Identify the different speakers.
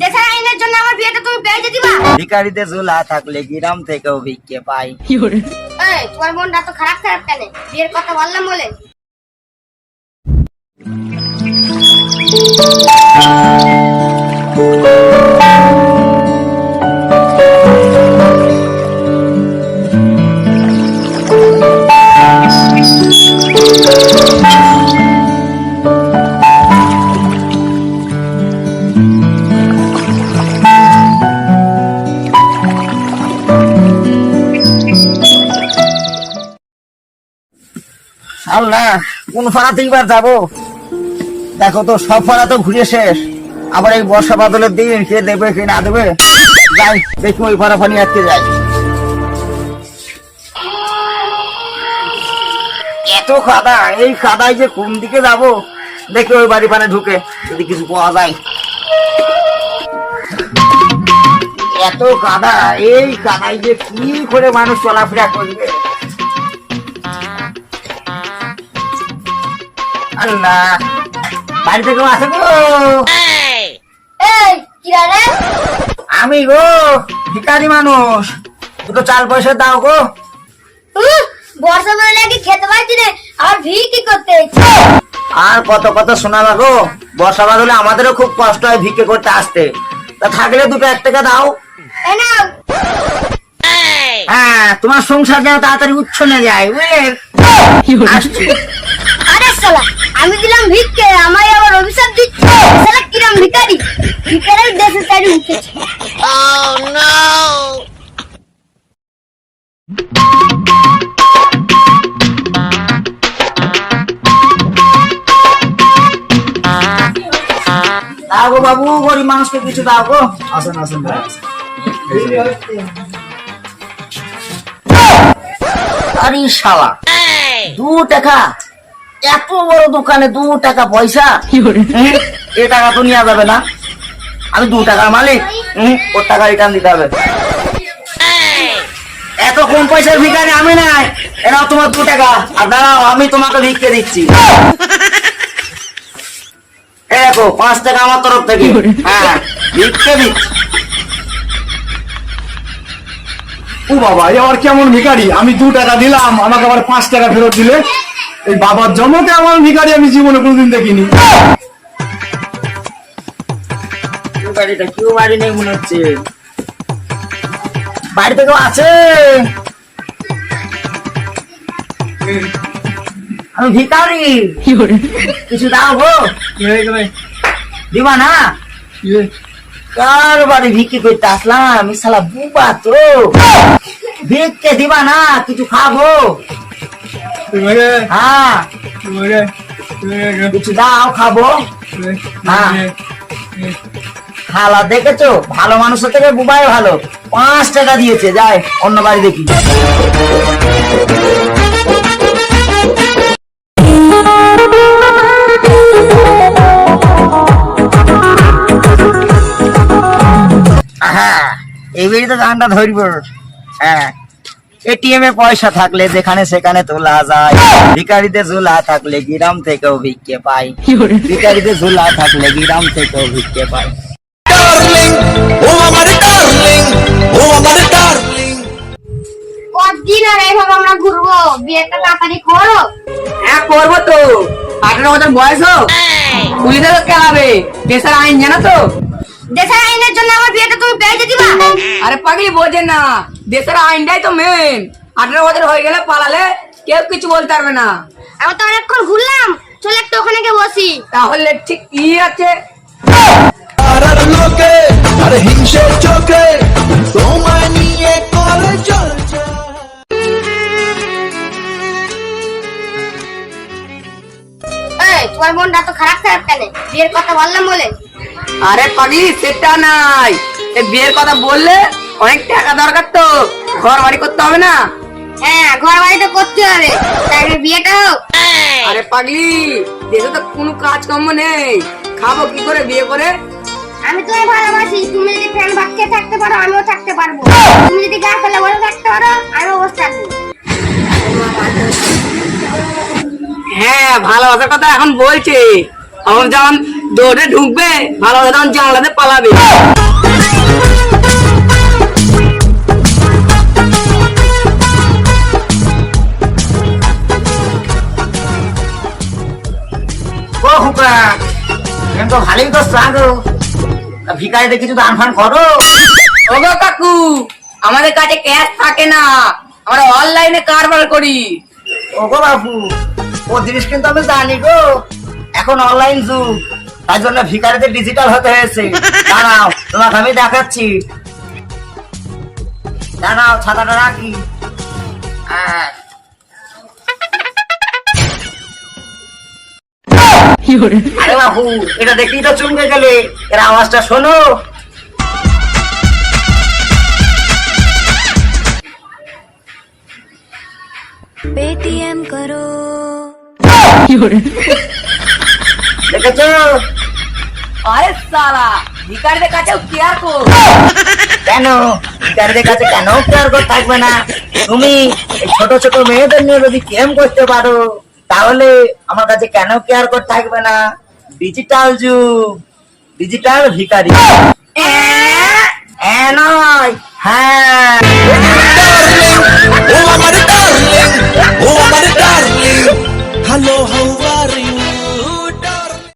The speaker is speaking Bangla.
Speaker 1: দেশের আইনের জন্য আমার বিয়েটা তুমি পেয়ে দিবা
Speaker 2: ভিকারিতে ঝোলা থাকলে গ্রাম থেকেও ভিক্ষে পাই।
Speaker 1: এই তোমার মনটা তো খারাপ খারাপ কেন? বিয়ের কথা বললাম বলে।
Speaker 2: আল্লাহ, কোন ফাড়াতে এবার যাব? দেখো তো, সব ফাড়া তো ঘুরে শেষ। আবার এই বর্ষা বাদলের দিন, কে দেবে, কে না দেবে? যাই, দেখি ওই ফাড়া ফানি আটকে যাই এত কাদা এই কাদায় যে কোন দিকে যাব? দেখি ওই বাড়ি পানে ঢুকে, যদি কিছু পাওয়া যায়। এত কাদা এই কাদায় যে কি করে মানুষ চলাফেরা করবে? আল্লাহ বাড়িতে কেউ আছে গো
Speaker 1: এই। কিরা রে?
Speaker 2: আমি গো ভিকারি মানুষ। দুটো চাল পয়সা দাও গো।
Speaker 1: বর্ষা বেলা নাকি খেতে পারছি রে আর ভি কি করতে?
Speaker 2: আর কত কত শোনাবা গো। বর্ষা বাদ হলে আমাদেরও খুব কষ্ট হয় ভিক্ষে করতে আসতে। তা থাকলে দুটো এক টাকা দাও। হ্যাঁ তোমার সংসার যেন তাড়াতাড়ি উচ্ছনে যায় বুঝলে আসছি।
Speaker 1: শালা আমি দিলাম ভিক্ষে আমায় আবার অভিশাপ দিচ্ছে। শালা কিরাম ভিখারি? ভিখারি দেশে তারি উঠেছে।
Speaker 2: দাও গো বাবু গরিব মানুষকে কিছু দাও গো।
Speaker 3: আসেন আসেন ভাই
Speaker 2: আরে শালা দু টাকা। এত বড় দোকানে দু টাকা পয়সা? এ টাকা তো নেওয়া যাবে না। আমি দু টাকার মালিক। ওর টাকা রিটার্ন দিতে হবে। এত কম পয়সার ভিখারি আমি নাই। এরাও তোমার দু টাকা। আর দাঁড়াও আমি তোমাকে ভিক্ষে দিচ্ছি। এই দেখো পাঁচ টাকা আমার তরফ থেকে। হ্যাঁ ভিক্ষে দিচ্ছি।
Speaker 3: ও বাবা এ আবার কেমন ভিখারি? আমি দু টাকা দিলাম আমাকে আবার পাঁচ টাকা ফেরত দিলে। এই বাবার জন্মতে আমার ভিখারি আমি জীবনে কোনোদিন দেখিনি।
Speaker 2: কিছু দাও দিবা না? কার বাড়ি ভিক্ষি করতে আসলাম? শালা বুবা তো। ভিক্ষে দিবা না, কিছু খাব। হ্যাঁ। কিছু দাও খাব। হ্যাঁ। খালা দেখেছ? ভালো মানুষের থেকে বুবাই ভালো। পাঁচ টাকা দিয়েছে যাই অন্য বাড়ি দেখি। হ্যাঁ এই বাড়িতে গানটা ধরব। হ্যাঁ। এটিএম এ পয়সা থাকলে যেখানে সেখানে তোলা যায়। ভিকারিতে ঝোলা থাকলে গ্রাম থেকেও ভিক্ষে পাই ভিকারিতে ঝোলা থাকলে গ্রাম থেকেও ভিক্ষে পাই
Speaker 4: আমার darling, আমার darling.
Speaker 1: কতদিন আর এইভাবে আমরা ঘুরবো? বিয়েটা তাড়াতাড়ি করো।
Speaker 5: হ্যাঁ করব তো। আঠারো বছর বয়স হোক। পুলিশে দেশের আইন জানো তো?
Speaker 1: দেশের আইনের জন্য আমার বিয়েটা তুমি পেয়ে
Speaker 5: আরে পাগলি বোঝে না। দেশের আইনটাই তো মেন আঠারো বছর হয়ে গেলে পালালে কেউ কিছু বলতে পারবে না।
Speaker 1: আমি তো অনেকক্ষণ ঘুরলাম। চলে একটু ওখানে গিয়ে বসি।
Speaker 5: তাহলে ঠিক কি আছে।
Speaker 4: লোকে আর হিংসে চোখে তোমায় নিয়ে করে চলছে।
Speaker 1: তোমার মনটা তো খারাপ খারাপ কেন? বিয়ের কথা বললাম বলে।
Speaker 5: আরে পাগলি সেটা নাই। বিয়ের কথা বললে অনেক টাকা দরকার তো। ঘর বাড়ি করতে হবে না।
Speaker 1: হ্যাঁ ঘর বাড়ি তো করতে হবে। তাই বিয়েটা হোক।
Speaker 5: আরে পাগলি দেশে তো কোনো কাজকর্ম নেই। খাব কি করে বিয়ে করে?
Speaker 1: আমি তোমায় ভালোবাসি। তুমি যদি ফ্যান খেয়ে থাকতে পারো আমিও থাকতে পারব। তুমি যদি গা ফেলে বসে থাকতে পারো আমিও বসে থাকব।
Speaker 5: হ্যাঁ ভালোবাসার কথা এখন বলছে। আমার যেমন দৌড়ে ঢুকবে ভালো তখন জানলাতে পালাবে।
Speaker 2: তো ভালোই তো গো তা ভিকারিতে কিছু দান ফান করো।
Speaker 5: ওগো কাকু আমাদের কাছে ক্যাশ থাকে না। আমরা অনলাইনে কারবার করি।
Speaker 2: ও গো বাবু ও জিনিস কিন্তু আমি জানি গো। এখন অনলাইন যুগ। তার জন্য ভিকারিতে ডিজিটাল হতে হয়েছে। দাঁড়াও তোমাকে আমি দেখাচ্ছি। দাঁড়াও ছাতাটা রাখি। আহ, এটা দেখেই তো চমকে গেলে। এর আওয়াজটা শোনো।
Speaker 6: পেটিএম করো।
Speaker 2: দেখেছ?
Speaker 5: আরে সালা ভিকারদের কাছেও কেয়ার কর।
Speaker 2: কেন? ভিকারদের কাছে কেন কেয়ার কর থাকবে না? তুমি ছোট ছোট মেয়েদের নিয়ে যদি কেম করতে পারো। তাহলে আমার কাছে কেন কেয়ার করতে থাকবে না? ডিজিটাল যুগ। ডিজিটাল ভিকারি হ্যাঁ।